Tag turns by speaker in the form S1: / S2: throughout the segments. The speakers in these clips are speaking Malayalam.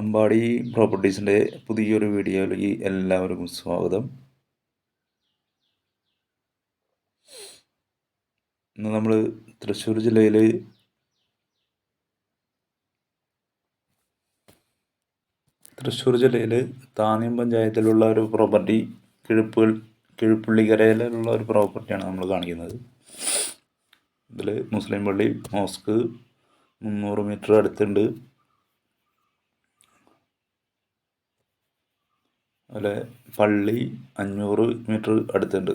S1: അമ്പാടി പ്രോപ്പർട്ടീസിൻ്റെ പുതിയൊരു വീഡിയോയിലേക്ക് എല്ലാവർക്കും സ്വാഗതം ഇന്ന് നമ്മൾ തൃശ്ശൂർ ജില്ലയിൽ തൃശ്ശൂർ ജില്ലയിൽ താനിയം പഞ്ചായത്തിലുള്ള ഒരു പ്രോപ്പർട്ടി കിഴുപ്പ് കിഴുപ്പുള്ളിക്കരയിലുള്ള ഒരു പ്രോപ്പർട്ടിയാണ് നമ്മൾ കാണിക്കുന്നത് ഇതിൽ മുസ്ലിം പള്ളി മോസ്ക് മുന്നൂറ് മീറ്റർ അടുത്തുണ്ട് അതുപോലെ പള്ളി അഞ്ഞൂറ് മീറ്റർ അടുത്തുണ്ട്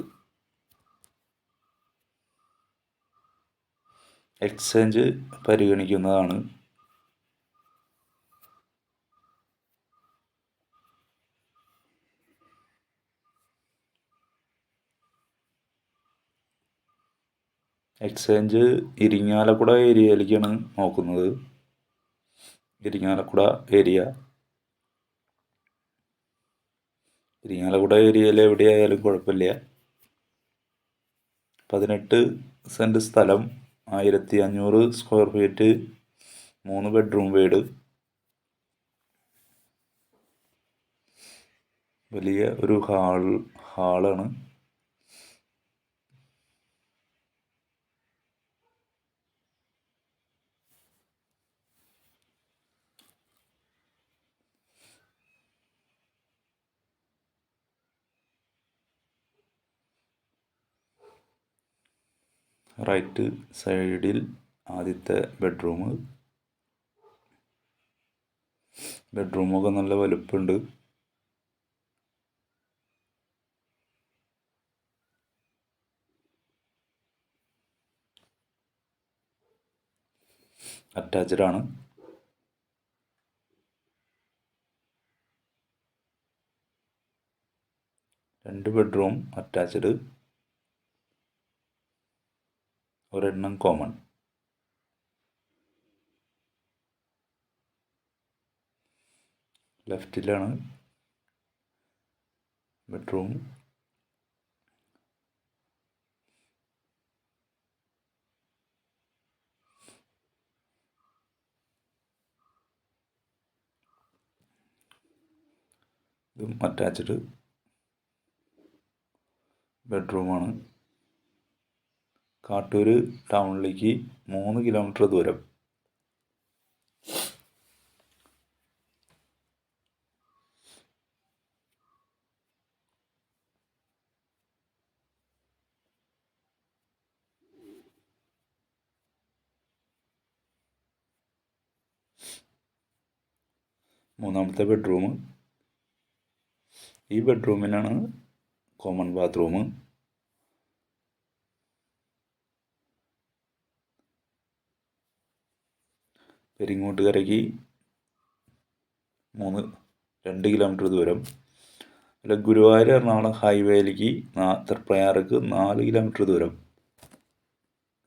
S1: എക്സ്ചേഞ്ച് പരിഗണിക്കുന്നതാണ് എക്സ്ചേഞ്ച് ഇരിങ്ങാലക്കുട ഏരിയയിലേക്കാണ് നോക്കുന്നത് ഇരിങ്ങാലക്കുട ഏരിയ ഇരിങ്ങാലക്കുട ഏരിയയിൽ എവിടെയായാലും കുഴപ്പമില്ല പതിനെട്ട് സെൻറ്റ് സ്ഥലം ആയിരത്തി അഞ്ഞൂറ് സ്ക്വയർ ഫീറ്റ് മൂന്ന് ബെഡ്റൂം വീട് വലിയ ഒരു ഹാൾ ഹാളാണ് റൈറ്റ് സൈഡിൽ ആദ്യത്തെ ബെഡ്റൂം ബെഡ്റൂമൊക്കെ നല്ല വലുപ്പമുണ്ട് അറ്റാച്ച്ഡ് ആണ് രണ്ട് ബെഡ്റൂം അറ്റാച്ച്ഡ് ഒരെണ്ണം കോമൺ ലെഫ്റ്റിലാണ് ബെഡ്റൂം ഇതും അറ്റാച്ച്ഡ് ബെഡ്റൂമാണ് കാട്ടൂർ ടൗണിലേക്ക് മൂന്ന് കിലോമീറ്റർ ദൂരം മൂന്നാമത്തെ ബെഡ്റൂം ഈ ബെഡ്റൂമിനാണ് കോമൺ ബാത്റൂം പെരിങ്ങോട്ടുകരയ്ക്ക് മൂന്ന് രണ്ട് കിലോമീറ്റർ ദൂരം അല്ല ഗുരുവായൂർ എറണാകുളം ഹൈവേയിലേക്ക് നാ തൃപ്രയാറക്ക് നാല് കിലോമീറ്റർ ദൂരം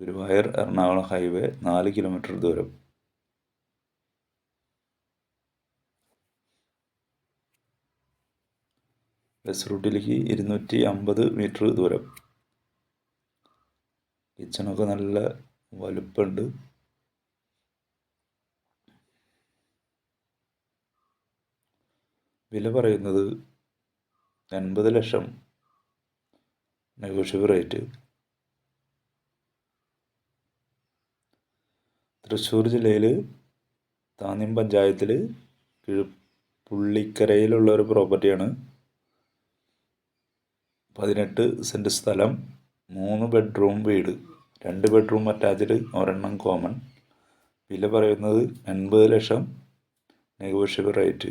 S1: ഗുരുവായൂർ എറണാകുളം ഹൈവേ നാല് കിലോമീറ്റർ ദൂരം ബസ് റൂട്ടിലേക്ക് ഇരുന്നൂറ്റി അമ്പത് മീറ്റർ ദൂരം കിച്ചണൊക്കെ നല്ല വലുപ്പമുണ്ട് വില പറയുന്നത് എൺപത് ലക്ഷം നെഗോഷ്യബിൾ റേറ്റ് തൃശ്ശൂർ ജില്ലയിൽ താന്യം പഞ്ചായത്തിൽ പുള്ളിക്കരയിലുള്ള ഒരു പ്രോപ്പർട്ടിയാണ് പതിനെട്ട് സെൻറ്റ് സ്ഥലം മൂന്ന് ബെഡ്റൂം വീട് രണ്ട് ബെഡ്റൂം അറ്റാച്ച്ഡ് ഒരെണ്ണം കോമൺ വില പറയുന്നത് എൺപത് ലക്ഷം നെഗോഷ്യബിൾ റേറ്റ്